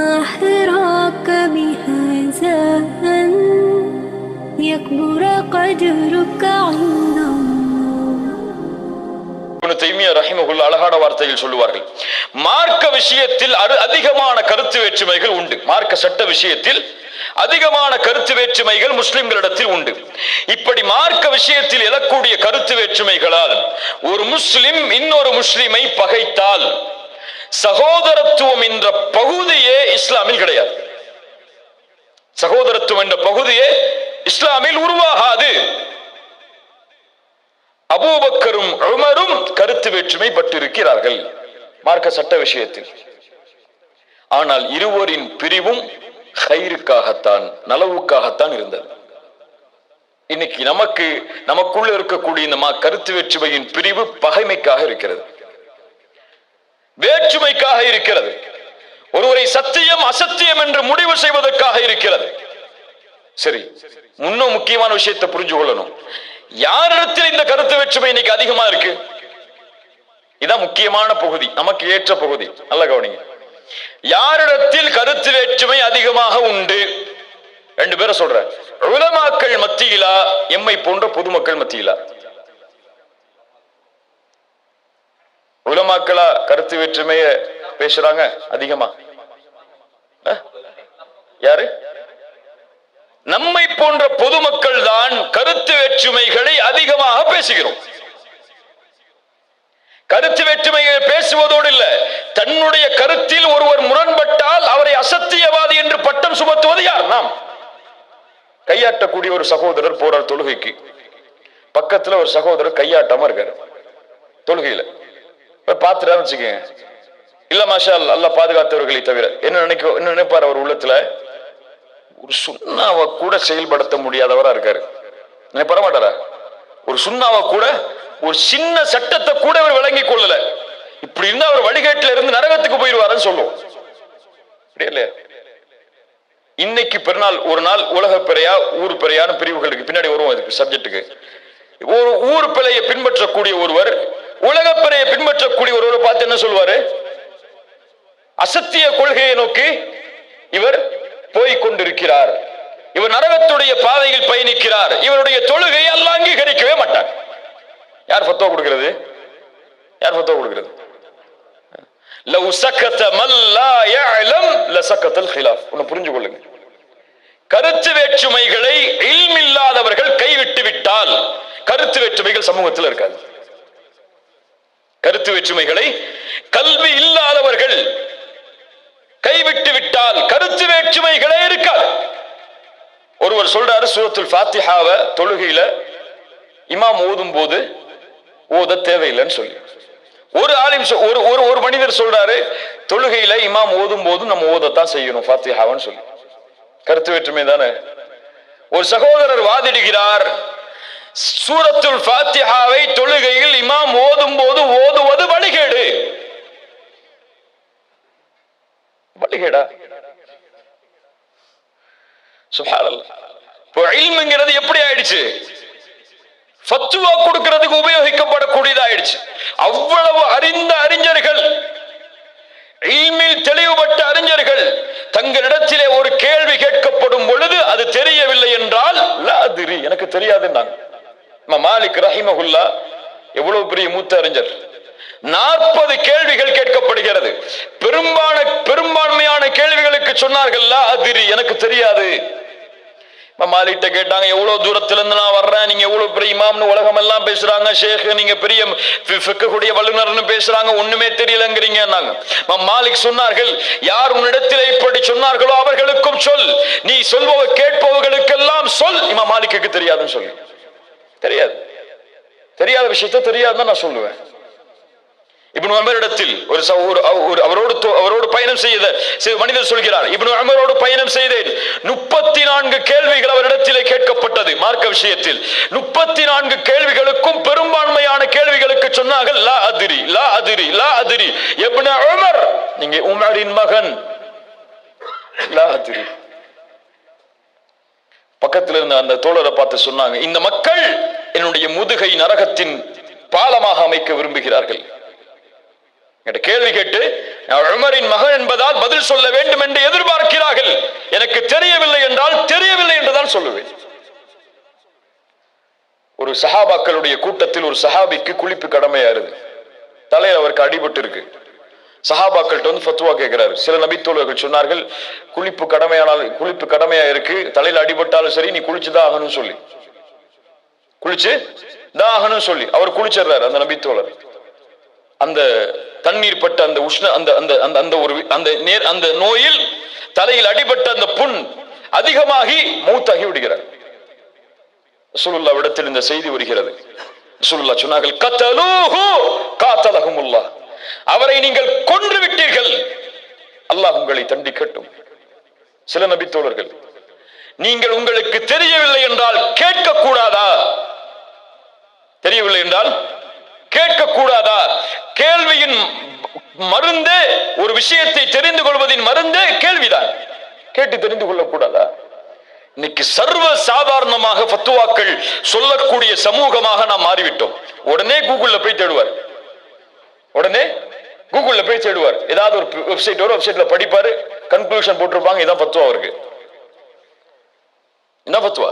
ما حراك بهذا أن يكبر قدرك عند الله இப்னு தைமியா ரஹிமகுல்ல அழகான வார்த்தையில் சொல்லுவார்கள் மார்க்க விஷயத்தில் அரு அதிகமான கருத்து வேற்றுமைகள் உண்டு மார்க்க சட்ட விஷயத்தில் அதிகமான கருத்து வேற்றுமைகள் முஸ்லிம்களிடத்தில் உண்டு இப்படி மார்க்க விஷயத்தில் எழக்கூடிய கருத்து வேற்றுமைகளால் ஒரு முஸ்லிம் இன்னொரு முஸ்லிமை பகைத்தால் சகோதரத்துவம் என்ற பகுதியே இஸ்லாமில் கிடையாது. சகோதரத்துவம் என்ற பகுதியே இஸ்லாமில் உருவாகாது. அபூபக்கரும் உமரும் கருத்து வேற்றுமை பட்டிருக்கிறார்கள் மார்க்க சட்ட விஷயத்தில். ஆனால் இருவரின் பிரிவும் ஹைருக்காகத்தான் நலவுக்காகத்தான் இருந்தது. இன்னைக்கு நமக்கு நமக்குள்ள இருக்கக்கூடிய இந்த கருத்து வேற்றுமையின் பிரிவு பகைமைக்காக இருக்கிறது. வேற்றுமைக்காக இருக்கிறது. ஒருவரை சத்தியம் அசத்தியம் என்று முடிவு செய்வதற்காக இருக்கிறது. சரி இன்னும் முக்கியமான விஷயத்தை புரிஞ்சு கொள்ளணும். யாரிடத்தில் இந்த கருத்து வேற்றுமை இன்னைக்கு அதிகமா இருக்கு? இதான் முக்கியமான பகுதி நமக்கு ஏற்ற பகுதி. நல்ல கவனிங்க. யாரிடத்தில் கருத்து வேற்றுமை அதிகமாக உண்டு? ரெண்டு பேரை சொல்றேன் உலமாக்கள் மத்தியிலா எம்மை போன்ற பொதுமக்கள் மத்தியிலா? உலமாக்களா கருத்து வேற்றுமைய பேசுறாங்க அதிகமா? யாரு? நம்மை போன்ற பொதுமக்கள் தான் கருத்து வேற்றுமைகளை அதிகமாக பேசுகிறோம். கருத்து வேற்றுமைகள் பேசுவதோடு இல்ல தன்னுடைய கருத்தில் ஒருவர் முரண்பட்டால் அவரை அசத்தியவாதி என்று பட்டம் சுமத்துவது யார்? நாம். கையாட்டக்கூடிய ஒரு சகோதரர் போறார் தொழுகைக்கு. பக்கத்துல ஒரு சகோதரர் கையாட்டாம இருக்காரு. தொழுகையில. போய் பார்த்துட்டான்னு வச்சுக்கோங்க. இல்ல மாஷா அல்ல பாதுகாத்தவர்களை தவிர என்ன நினைக்க என்ன நினைப்பார் அவர் உள்ளத்துல? ஒரு சுண்ணாவை கூட செயல்படுத்த முடியாதவரா இருக்காரு. நினைப்பட மாட்டாரா ஒரு சுண்ணாவை கூட ஒரு சின்ன சட்டத்தை கூட அவர் விளங்கி கொள்ளல. இப்படி இருந்தா அவர் வழிகாட்டில இருந்து நரகத்துக்கு போயிடுவாருன்னு சொல்லுவோம். இல்லையா? இன்னைக்கு பெருநாள் ஒரு நாள் உலக பிறையா ஊர் பிறையான பிரிவுகளுக்கு பின்னாடி வருவோம் இதுக்கு சப்ஜெக்ட்டுக்கு ஒரு ஊர் பிழையை பின்பற்றக்கூடிய ஒருவர் உலகப்பறையை பின்பற்றக்கூடிய ஒருவர் பார்த்து என்ன சொல்வாரு? அசத்திய கொள்கையை நோக்கி இவர் போய்க் கொண்டிருக்கிறார். இவர் நரகத்துடைய பாதையில் பயணிக்கிறார். இவருடைய தொழுகையை அல்ல அங்கீகரிக்கவே மாட்டார். யார் பத்தோ கொடுக்கிறது? யார் பத்தோ கொடுக்கிறது? லவ் சக்கத்த மல்லா யஅலம் லசக்கத்தல் ஹிலாஃப். ஒன்னு புரிஞ்சு கொள்ளுங்க. கருத்து வேற்றுமைகளை இல்மில்லாதவர்கள் கைவிட்டு விட்டால் கருத்து வேற்றுமைகள் சமூகத்தில் இருக்காது. கருத்து வேற்றுமைகளை கல்வி இல்லாதவர்கள் கைவிட்டு விட்டால் கருத்து வேற்றுமைகளே இருக்காது. ஒருவர் சொல்றாரு சூரத்துல் ஃபாத்திஹாவை தொழுகையில இமாம் ஓதும் போது ஓத தேவையில்லைன்னு சொல்லி. ஒரு ஆலிம் ஒரு ஒரு ஒரு மனிதர் சொல்றாரு தொழுகையில இமாம் ஓதும் போது நம்ம ஓதத்தான் செய்யணும் ஃபாத்திஹாவன்னு சொல்லி. கருத்து வேற்றுமை தானே? ஒரு சகோதரர் வாதிடுகிறார் சூரத்துல் ஃபாத்திஹாவை தொழு இமாம் ஓதும் போது ஓதுவது வழிகேடு வழிகேடா சுப்ஹானல்லாஹ் இப்போ எப்படி ஆயிடுச்சு? ஃபத்துவா கொடுக்கிறதுக்கு உபயோகிக்கப்படக்கூடியதாயிடுச்சு. அவ்வளவு அறிந்த அறிஞர்கள் இல்மில் தெளிவுபட்ட அறிஞர்கள் தங்களிடத்திலே ஒரு கேள்வி கேட்கப்படும் பொழுது அது தெரியவில்லை என்றால் எனக்கு தெரியாதுன்னாங்க. இமாம் மாலிக் ரஹிமகுல்லா எவ்வளவு பெரிய மூத்த அறிஞர்? நாற்பது கேள்விகள் கேட்கப்படுகிறது. பெரும்பான பெரும்பான்மையான கேள்விகளுக்கு சொன்னார்கள் அதிரி. எனக்கு தெரியாது. மாலிட்ட கேட்டாங்க எவ்வளவு தூரத்துல இருந்து நான் வர்றேன்? நீங்க எவ்வளவு பெரிய இமாம்னு உலகம் எல்லாம் பேசுறாங்க ஷேக். நீங்க பெரிய கூடிய வல்லுநர்னு பேசுறாங்க ஒண்ணுமே தெரியலங்கிறீங்க மாலிக் சொன்னார்கள் யார் உன்னிடத்தில் இப்படி சொன்னார்களோ அவர்களுக்கும் சொல். நீ சொல்பவ கேட்பவர்களுக்கெல்லாம் சொல். இமா மாலிக்கு தெரியாதுன்னு சொல்லு. தெரியாது. தெரியாத விஷயத்த தெரியாதுன்னு நான் சொல்லுவேன். இப்னு அமரிடத்தில் ஒரு ஒரு அவரோடு அவரோடு பயணம் செய்த மனிதர் சொல்கிறார் இப்னு அமரோடு பயணம் செய்தேன். முப்பத்தி நான்கு கேள்விகள் அவரிடத்திலே கேட்கப்பட்டது மார்க்க விஷயத்தில். முப்பத்தி நான்கு கேள்விகளுக்கும் பெரும்பான்மையான கேள்விகளுக்கு சொன்னார்கள் லா அதிரி லா அதிரி லா அதிரி இப்னு உமர். நீங்க உமரின் மகன். லா அதிரி. பக்கத்தில் இருந்த அந்த தோழரை பார்த்து சொன்னாங்க இந்த மக்கள் என்னுடைய முதுகை நரகத்தின் பாலமாக அமைக்க விரும்புகிறார்கள். என்கிட்ட கேள்வி கேட்டு உமரின் மகன் என்பதால் பதில் சொல்ல வேண்டும் என்று எதிர்பார்க்கிறார்கள். எனக்கு தெரியவில்லை என்றால் தெரியவில்லை என்றுதான் சொல்லுவேன். ஒரு சஹாபாக்களுடைய கூட்டத்தில் ஒரு சஹாபிக்கு குளிப்பு கடமையா இருக்கு. தலையில் அவருக்கு அடிபட்டு இருக்கு. சஹாபாக்கள்கிட்ட வந்து ஃபத்துவா கேட்கிறாரு சில நபித்தோழர்கள் சொன்னார்கள் குளிப்பு கடமையானால் குளிப்பு கடமையா இருக்கு. தலையில் அடிபட்டாலும் சரி நீ குளிச்சுதான் ஆகணும்னு சொல்லி. குளிச்சு தான் ஆகணும்னு சொல்லி. அவர் குளிச்சிடுறாரு அந்த நபித்தோழர். அந்த தண்ணீர் பட்ட அந்த உஷ்ண அந்த அந்த அந்த அந்த ஒரு அந்த நேர் அந்த நோயில் தலையில் அடிபட்ட அந்த புண் அதிகமாகி மூத்தாகி விடுகிறார். சுருல்லா இடத்தில் இந்த செய்தி வருகிறது. சுருல்லா சொன்னார்கள் கத்தலூஹு காத்தலஹுமுல்லாஹ். அவரை நீங்கள் கொன்று விட்டீர்கள். அல்லாஹ் உங்களை தண்டிக்கட்டும் சில நபித்தோழர்கள் நீங்கள் உங்களுக்கு தெரியவில்லை என்றால் கேட்க கூடாதா தெரியவில்லை என்றால் கேட்கக்கூடாதா? கேள்வியின் மருந்தே ஒரு விஷயத்தை தெரிந்து கொள்வதின் மருந்தே கேள்விதான். கேட்டு தெரிந்து கொள்ளக்கூடாதா? இன்னைக்கு சர்வ சாதாரணமாக ஃபத்துவாக்கள் சொல்லக்கூடிய சமூகமாக நாம் மாறிவிட்டோம். உடனே கூகுள்ல போய் தேடுவார். உடனே கூகுள்ல போய் தேடுவார். ஏதாவது ஒரு வெப்சைட் ஒரு வெப்சைட்ல படிப்பாரு கன்க்ளூஷன் போட்டிருப்பாங்க இதான் பத்துவா அவருக்கு. என்ன பத்துவா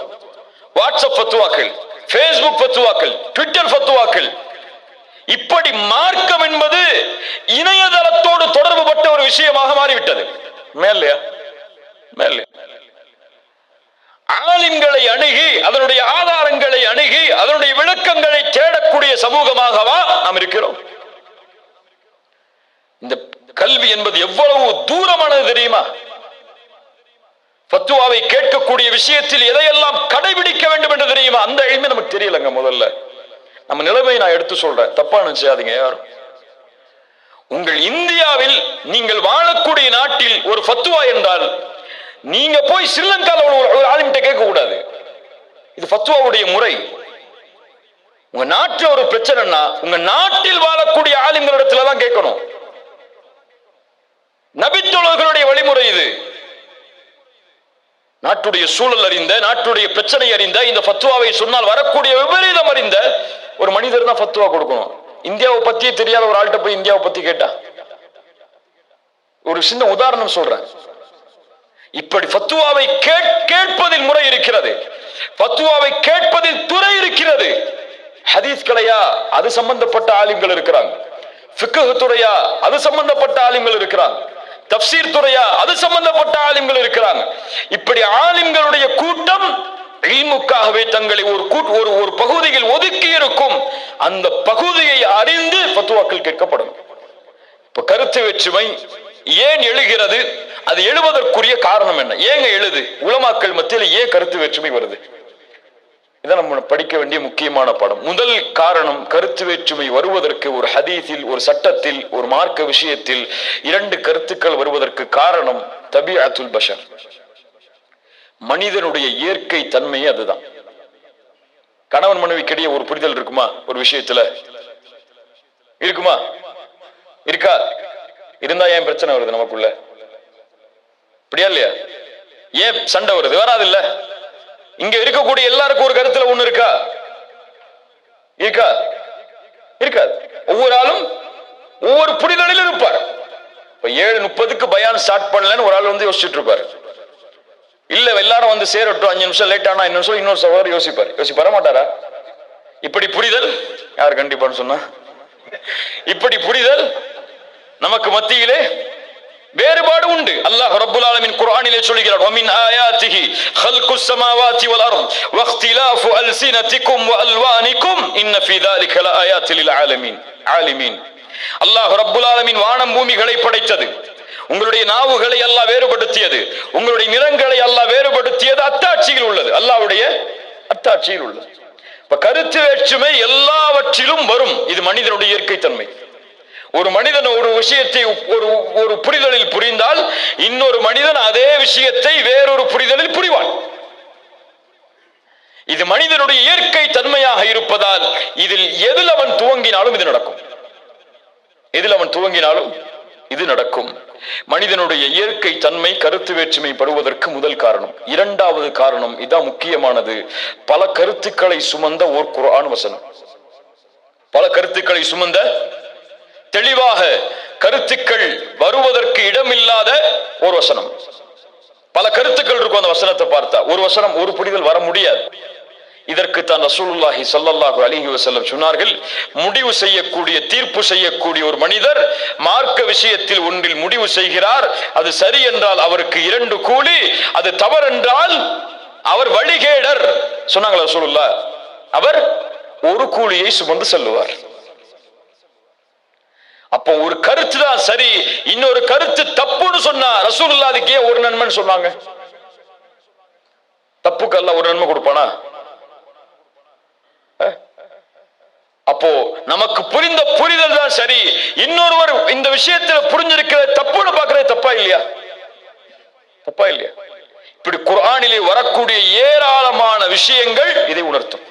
வாட்ஸ்அப் பத்துவாக்கள் ஃபேஸ்புக் பத்துவாக்கள் ட்விட்டர் ஃபத்துவாக்கள் இப்படி மார்க்கம் என்பது இணையதளத்தோடு தொடர்புபட்ட ஒரு விஷயமாக மாறிவிட்டது. மேலையா மேலே ஆலிம்களை அணுகி அதனுடைய ஆதாரங்களை அணுகி அதனுடைய விளக்கங்களை தேடக்கூடிய சமூகமாகவா நாம் இருக்கிறோம்? இந்த கல்வி என்பது எவ்வளவு தூரமானது தெரியுமா? ஃபத்துவாவை கேட்கக்கூடிய விஷயத்தில் எதையெல்லாம் கடைபிடிக்க வேண்டும் என்று தெரியுமா? அந்த எளிமை நமக்கு தெரியலங்க முதல்ல. நம்ம நிலைமையை நான் எடுத்து சொல்றேன். தப்பா நினைச்சாதீங்க யாரும். உங்கள் இந்தியாவில் நீங்கள் வாழக்கூடிய நாட்டில் ஒரு ஃபத்துவா என்றால் நீங்க போய் ஸ்ரீலங்கால ஒரு ஒரு கேட்க கூடாது இது ஃபத்துவாவுடைய முறை. உங்க நாட்டில் ஒரு பிரச்சனைனா உங்க நாட்டில் வாழக்கூடிய ஆளுங்களிடத்துல தான் கேட்கணும். நபித்தோழர்களுடைய வழிமுறை இது. நாட்டுடைய சூழல் அறிந்த நாட்டுடைய பிரச்சனை அறிந்த இந்த ஃபத்துவாவை சொன்னால் வரக்கூடிய விபரீதம் அறிந்த ஒரு மனிதர் தான் ஃபத்துவா கொடுக்கணும். இந்தியாவை பத்தியே தெரியாத ஒரு ஆள்கிட்ட போய் இந்தியாவை பத்தி கேட்டா? ஒரு சின்ன உதாரணம் சொல்றேன். இப்படி ஃபத்துவாவை கேட்பதில் முறை இருக்கிறது. ஃபத்துவாவை கேட்பதில் துறை இருக்கிறது. ஹதீஸ் கலையா அது சம்பந்தப்பட்ட ஆலிம்கள் இருக்கிறாங்க. துறையா அது சம்பந்தப்பட்ட ஆலிம்கள் இருக்கிறாங்க. தப்சீர் துறையா? அது சம்பந்தப்பட்ட ஆலிம்கள் இருக்கிறாங்க. இப்படி ஆலிம்களுடைய கூட்டம் இல்முக்காகவே தங்களை ஒரு கூட் ஒரு ஒரு பகுதியில் ஒதுக்கி இருக்கும். அந்த பகுதியை அறிந்து பத்துவாக்கள் கேட்கப்படும். இப்ப கருத்து வேற்றுமை ஏன் எழுகிறது? அது எழுவதற்குரிய காரணம் என்ன? ஏங்க எழுது? உலமாக்கள் மத்தியில் ஏன் கருத்து வேற்றுமை வருது? இதை நம்ம படிக்க வேண்டிய முக்கியமான படம். முதல் காரணம் கருத்து வேற்றுமை வருவதற்கு ஒரு ஹதீஸில் ஒரு சட்டத்தில் ஒரு மார்க்க விஷயத்தில் இரண்டு கருத்துக்கள் வருவதற்கு காரணம் தபி அத்துல் பஷர். மனிதனுடைய இயற்கை தன்மையே அதுதான். கணவன் மனைவிக்கிடையே ஒரு புரிதல் இருக்குமா? ஒரு விஷயத்துல? இருக்குமா? இருக்கா? இருந்தா ஏன் பிரச்சனை வருது நமக்குள்ள? இப்படியா இல்லையா? ஏன் சண்டை வருது? வராது இல்லை? இங்க இருக்கக்கூடிய எல்லாருக்கும் ஒரு கருத்துல ஒண்ணு இருக்கா? இருக்கா? இருக்காது. ஒவ்வொரு ஆளும் ஒவ்வொரு புரிதலில் இருப்பார். இப்ப ஏழு முப்பதுக்கு பயான் ஸ்டார்ட் பண்ணலன்னு ஒரு ஆள் வந்து யோசிச்சுட்டு இருப்பாரு. இல்ல எல்லாரும் வந்து சேரட்டும் அஞ்சு நிமிஷம் லேட் ஆனா இன்னும் சொல்லி இன்னொரு சகோதரர் யோசிப்பார். யோசிப்பார மாட்டாரா? இப்படி புரிதல் யார் கண்டிப்பான்னு சொன்னா? இப்படி புரிதல் நமக்கு மத்தியிலே வேறுபாடு உண்டு. அல்லாஹ் ரப்புல் ஆலமின் குர்ஆனிலே சொல்கிறார் வமின் ஆயாத்திஹி خلق السماوات والارض واختلاف السنتكم والوانكم ان في ذلك لايات للعالمين عالمين அல்லாஹ் ரப்புல் ஆலமின் வானம் பூமிகளை படைத்தது. உங்களுடைய நாவுகளை அல்லாஹ் வேறுபடுத்தியது. உங்களுடைய நிறங்களை அல்லாஹ் வேறுபடுத்தியது. அத்தாட்சியில் உள்ளது. அல்லாஹ்வுடைய அத்தாட்சியில் உள்ளது. இப்ப கருத்து வேற்றுமை எல்லாவற்றிலும் வரும். இது மனிதனுடைய இயற்கை தன்மை ஒரு மனிதன் ஒரு விஷயத்தை ஒரு ஒரு புரிதலில் புரிந்தால் இன்னொரு மனிதன் அதே விஷயத்தை வேறொரு புரிதலில் புரிவான். இது மனிதனுடைய இயற்கை தன்மையாக இருப்பதால் இதில் எதில் அவன் துவங்கினாலும் இது நடக்கும். எதில் அவன் துவங்கினாலும் இது நடக்கும். மனிதனுடைய இயற்கை தன்மை கருத்து வேற்றுமை படுவதற்கு முதல் காரணம் இரண்டாவது காரணம் இதான் முக்கியமானது. பல கருத்துக்களை சுமந்த ஓர் குரான் வசனம். பல கருத்துக்களை சுமந்த தெளிவாக கருத்துக்கள் வருவதற்கு இடமில்லாத ஒரு வசனம். பல கருத்துக்கள் இருக்கும் அந்த வசனத்தை பார்த்தா. ஒரு வசனம் ஒரு புரிதல் வர முடியாது. இதற்கு தான் ரசூலுல்லாஹி ஸல்லல்லாஹு அலிஹி வசல்லம் சொன்னார்கள் முடிவு செய்யக்கூடிய தீர்ப்பு செய்யக்கூடிய ஒரு மனிதர் மார்க்க விஷயத்தில் ஒன்றில் முடிவு செய்கிறார். அது சரி என்றால் அவருக்கு இரண்டு கூலி அது தவறென்றால் அவர் வழிகேடர். சொன்னாங்களா ரசூலுல்லா அவர் ஒரு கூலியை சுமந்து செல்லுவார். அப்போ ஒரு கருத்து தான் சரி இன்னொரு கருத்து தப்புன்னு சொன்னா ரசூலுல்லாஹ் அதுக்கு ஒரு நன்மைன்னு சொன்னாங்க. தப்புக்கெல்லாம் ஒரு நன்மை கொடுப்பானா? அப்போ நமக்கு புரிந்த புரிதல் தான் சரி இன்னொருவர் இந்த விஷயத்துல புரிஞ்சிருக்கிற தப்புன்னு பாக்குறது தப்பா இல்லையா? தப்பா இல்லையா? இப்படி குர்ஆனிலே வரக்கூடிய ஏராளமான விஷயங்கள் இதை உணர்த்தும்.